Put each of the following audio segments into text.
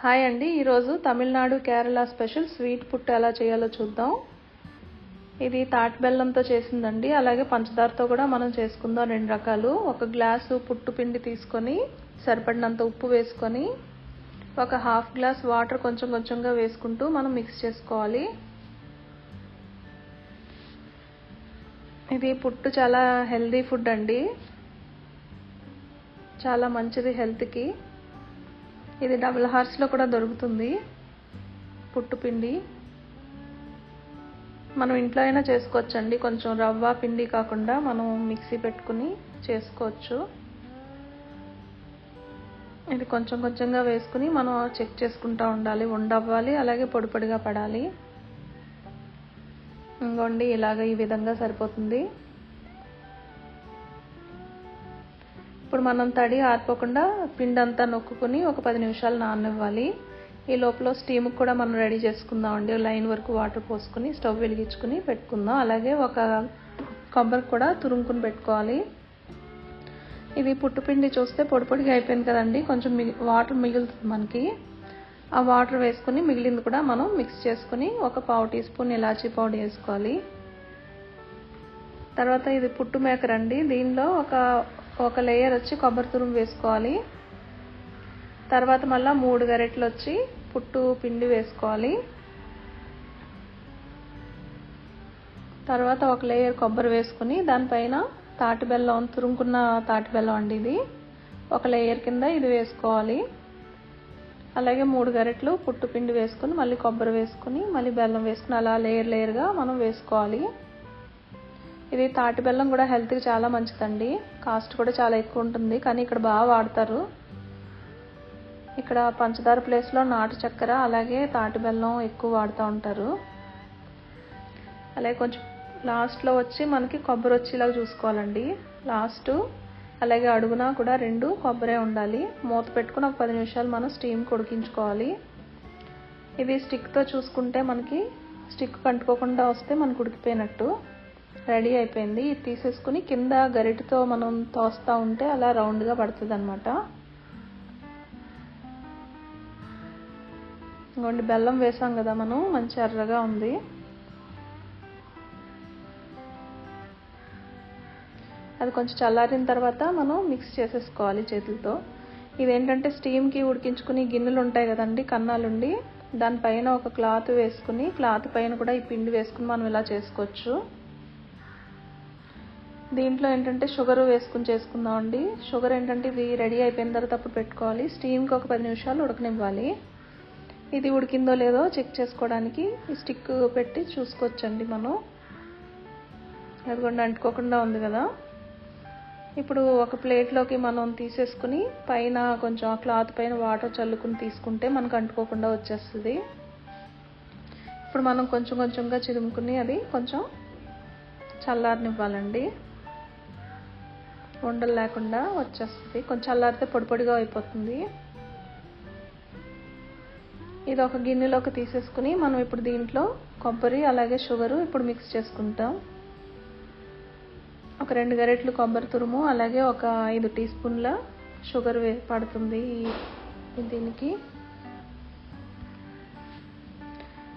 Hi అండి ఈరోజు Tamil Nadu Kerala special sweet పుట్టు ఎలా చేయాలో చూద్దాం. ఇది తాటి బెల్లంతో చేసిందండి అలాగే పంచదారతో కూడా మనం చేసుకుందాం రెండు రకాలు. ఒక గ్లాసు పుట్టు పిండి తీసుకొని సరిపడినంత ఉప్పు వేసుకొని ఒక హాఫ్ గ్లాస్ వాటర్ కొంచెం కొంచెంగా వేసుకుంటూ మనం మిక్స్ చేసుకోవాలి. ఇది పుట్టు చాలా హెల్దీ ఫుడ్ అండి చాలా మంచిది హెల్త్కి. ఇది డబుల్ హార్స్లో కూడా దొరుకుతుంది. పుట్టుపిండి మనం ఇంట్లో అయినా చేసుకోవచ్చండి. కొంచెం రవ్వ పిండి కాకుండా మనం మిక్సీ పెట్టుకుని చేసుకోవచ్చు. ఇది కొంచెం కొంచెంగా వేసుకుని మనం చెక్ చేసుకుంటూ ఉండాలి. ఉండవ్వాలి అలాగే పొడి పొడిగా పడాలి. ఇంకోండి ఇలాగ ఈ విధంగా సరిపోతుంది. ఇప్పుడు మనం తడి ఆరిపోకుండా పిండి అంతా నొక్కుని ఒక పది నిమిషాలు నాననివ్వాలి. ఈ లోపల స్టీమ్ కూడా మనం రెడీ చేసుకుందాం అండి లైన్ వరకు వాటర్ పోసుకొని స్టవ్ వెలిగించుకుని పెట్టుకుందాం. అలాగే ఒక కొబ్బరి కూడా తురుముకుని పెట్టుకోవాలి. ఇది పుట్టుపిండి చూస్తే పొడి పొడిగా అయిపోయింది కదండి. కొంచెం వాటర్ మిగులుతుంది మనకి. ఆ వాటర్ వేసుకుని మిగిలింది కూడా మనం మిక్స్ చేసుకుని ఒక పావు టీ స్పూన్ ఇలాచీ పౌడర్ వేసుకోవాలి. తర్వాత ఇది పుట్టు మేకర్ అండి దీనిలో ఒక ఒక లేయర్ వచ్చి కొబ్బరి తురుము వేసుకోవాలి. తర్వాత మళ్ళీ మూడు గరెట్లు వచ్చి పుట్టు పిండి వేసుకోవాలి. తర్వాత ఒక లేయర్ కొబ్బరి వేసుకుని దానిపైన తాటి బెల్లం తురుముకున్న తాటి బెల్లం అండి ఇది. ఒక లేయర్ కింద ఇది వేసుకోవాలి. అలాగే మూడు గరెట్లు పుట్టు పిండి వేసుకుని మళ్ళీ కొబ్బరి వేసుకుని మళ్ళీ బెల్లం వేసుకుని అలా లేయర్ లేయర్గా మనం వేసుకోవాలి. ఇది తాటి బెల్లం కూడా హెల్త్కి చాలా మంచిదండి. కాస్ట్ కూడా చాలా ఎక్కువ ఉంటుంది. కానీ ఇక్కడ బాగా వాడతారు. ఇక్కడ పంచదార ప్లేస్లో నాటు చక్కెర అలాగే తాటి బెల్లం ఎక్కువ వాడుతూ ఉంటారు. అలాగే కొంచెం లాస్ట్లో వచ్చి మనకి కొబ్బరి వచ్చేలాగా చూసుకోవాలండి. లాస్ట్ అలాగే అడుగున కూడా రెండు కొబ్బరే ఉండాలి. మూత పెట్టుకుని ఒక పది నిమిషాలు మనం స్టీమ్ కొడికించుకోవాలి ఇది స్టిక్తో చూసుకుంటే మనకి స్టిక్ కంటుకోకుండా వస్తే మనకు ఉడికిపోయినట్టు. రెడీ అయిపోయింది. ఇది తీసేసుకుని కింద గరిటతో మనం తోస్తూ ఉంటే అలా రౌండ్గా పడుతుంది అనమాట ఇంకోండి బెల్లం వేసాం కదా మనం మంచి ఎర్రగా ఉంది. అది కొంచెం చల్లారిన తర్వాత మనం మిక్స్ చేసేసుకోవాలి చేతులతో. ఇదేంటంటే స్టీమ్కి ఉడికించుకుని గిన్నెలు ఉంటాయి కదండి కన్నాలుండి. దానిపైన ఒక క్లాత్ వేసుకుని క్లాత్ పైన కూడా ఈ పిండి వేసుకుని మనం ఇలా చేసుకోవచ్చు. దీంట్లో ఏంటంటే షుగర్ వేసుకుని చేసుకుందాం అండి షుగర్ ఏంటంటే ఇది రెడీ అయిపోయిన తర్వాత అప్పుడు పెట్టుకోవాలి. స్టీమ్కి ఒక పది నిమిషాలు ఉడకనివ్వాలి. ఇది ఉడికిందో లేదో చెక్ చేసుకోవడానికి ఈ స్టిక్ పెట్టి చూసుకోవచ్చండి మనం. అదిగోండి అంటుకోకుండా ఉంది కదా. ఇప్పుడు ఒక ప్లేట్లోకి మనం తీసేసుకుని పైన కొంచెం ఆ క్లాత్ పైన వాటర్ చల్లుకుని తీసుకుంటే మనకు అంటుకోకుండా వచ్చేస్తుంది. ఇప్పుడు మనం కొంచెం కొంచెంగా చిదుముకుని అది కొంచెం చల్లారనివ్వాలండి. ఉండలు లేకుండా వచ్చేస్తుంది. కొంచెం అల్లారితే పొడి పొడిగా అయిపోతుంది. ఇది ఒక గిన్నెలోకి తీసేసుకుని మనం ఇప్పుడు దీంట్లో కొబ్బరి అలాగే షుగరు ఇప్పుడు మిక్స్ చేసుకుంటాం. ఒక రెండు గరెట్లు కొబ్బరి తురుము అలాగే ఒక ఐదు టీ స్పూన్ల షుగర్ వే పడుతుంది దీనికి.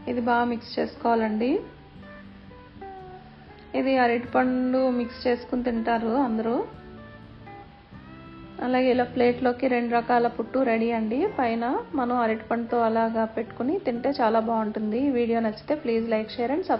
ఇది బాగా మిక్స్ చేసుకోవాలండి. ఇది అరటిపండు మిక్స్ చేసుకుని తింటారు అందరూ. అలాగే ఇలా ప్లేట్లోకి రెండు రకాల పుట్టు రెడీ అండి. పైన మనం అరటిపండుతో అలాగా పెట్టుకుని తింటే చాలా బాగుంటుంది. వీడియో నచ్చితే please like share and subscribe.